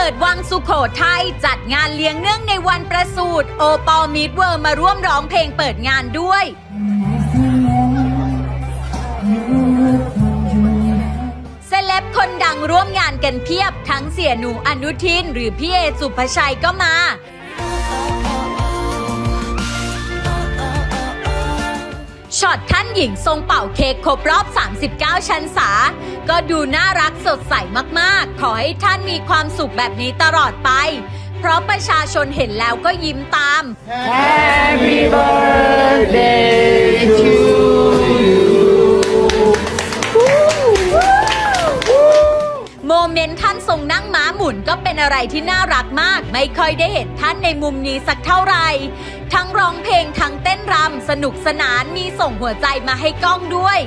ปิดวังสุโขทัยจัดงานเลี้ยงเนื่องในวันประสูติโอปอลมิดเวิร์มาร่วมร้องเพลงเปิดงานด้วย เซเลบคนดังร่วมงานกันเพียบทั้งเสียหนูอนุทินหรือพี่เอสุภชัยก็มา ช็อตท่านหญิงทรงเป่าเค้กครบรอบ 39 ชันษา ก็ดูน่ารักสดใสมากๆ ขอให้ท่านมีความสุขแบบนี้ตลอดไป เพราะประชาชนเห็นแล้วก็ยิ้มตาม Happy birthday to อะไรที่น่ารักมาก ไม่ค่อยได้เห็นท่านในมุมนี้สักเท่าไหร่ ทั้งร้องเพลงทั้งเต้นรำสนุกสนานมีส่งหัวใจมาให้กล้องด้วย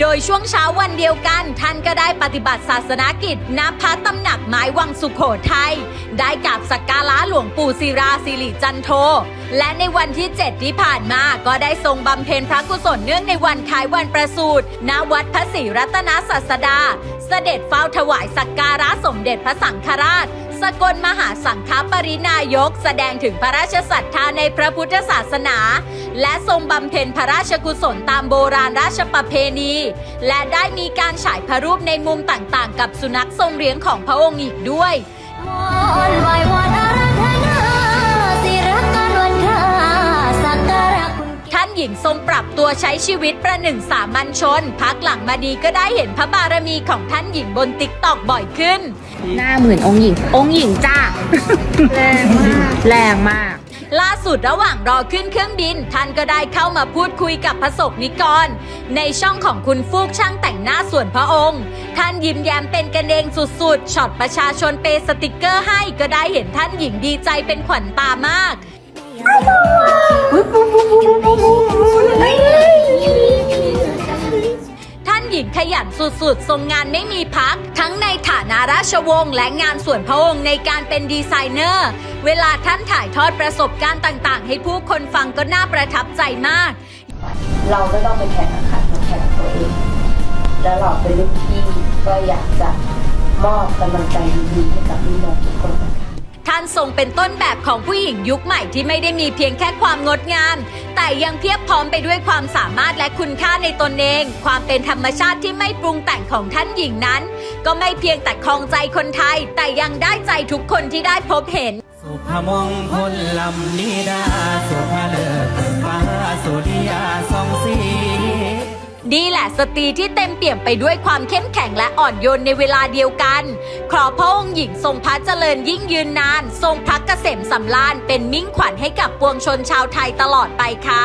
โดยช่วงเช้าวันเดียวกัน ท่านก็ได้ปฏิบัติศาสนกิจณพระตำหนักไม้วังสุขโขทัยได้กราบสักการะหลวงปู่ศิราสิริจันโท และในวันที่ 7 ที่ผ่านมาก็ได้ทรงบำเพ็ญพระกุศลเนื่องในวันคล้ายวันประสูติณวัดพระศรีรัตนศาสดาเสด็จเฝ้าถวายสักการะสมเด็จพระสังฆราช สกลมหาสังฆปรินายก แสดงถึงพระราชศรัทธาในพระพุทธศาสนา และทรงบำเพ็ญพระราชกุศลตามโบราณราชประเพณี และได้มีการฉายพระรูปในมุมต่างๆ กับสุนัขทรงเลี้ยงของพระองค์อีกด้วย ญิงทรงปรับตัวใช้ชีวิตประหนึ่งสามัญชน พักหลังมาดีก็ได้เห็นพระบารมีของท่านหญิงบนติ๊กตอกบ่อยขึ้น หน้าเหมือนองค์หญิง องค์หญิงจ้า แรงมาก แรงมาก ล่าสุดระหว่างรอขึ้นเครื่องบิน ท่านก็ได้เข้ามาพูดคุยกับพระสงฆ์นิกร ในช่องของคุณฟูกช่างแต่งหน้าส่วนพระองค์ ท่านยิ้มแย้มเป็นกันเองสุดๆช็อตประชาชนเปย์สติกเกอร์ให้ก็ได้เห็นท่านหญิงดีใจเป็นขวัญตามากท่า สุดๆ ทรงงานไม่มีพัก ทั้งในฐานะราชวงศ์และงานส่วนพระองค์ในการเป็นดีไซเนอร์ เวลาท่านถ่ายทอดประสบการณ์ต่างๆ ให้ผู้คนฟังก็น่าประทับใจมาก เราก็ต้องไปแข่งขันกับแข่งตัวเอง แล้วเราเป็นลูกพี่ก็อยากจะมอบกำลังใจดีๆให้กับพี่น้องทุกคนนะคะท่านทรงเป็นต้นแบบของผู้หญิงยุคใหม่ที่ไม่ได้มีเพียงแค่ความงดงาม แต่ยังเพียบพร้อมไปด้วยความสามารถและคุณค่าในตนเอง ความเป็นธรรมชาติที่ไม่ปรุงแต่งของท่านหญิงนั้น ก็ไม่เพียงแต่ครองใจคนไทย แต่ยังได้ใจทุกคนที่ได้พบเห็น สุภมงคลลำนิดา สุภาเลิศฟ้าสุริยาสองสี นี่แหละสตรีที่เต็มเปี่ยมไปด้วยความเข้มแข็งและอ่อนโยนในเวลาเดียวกัน ขอพระองค์หญิงทรงพระเจริญยิ่งยืนนาน ทรงพระเกษมสำราญเป็นมิ่งขวัญให้กับปวงชนชาวไทยตลอดไปค่ะ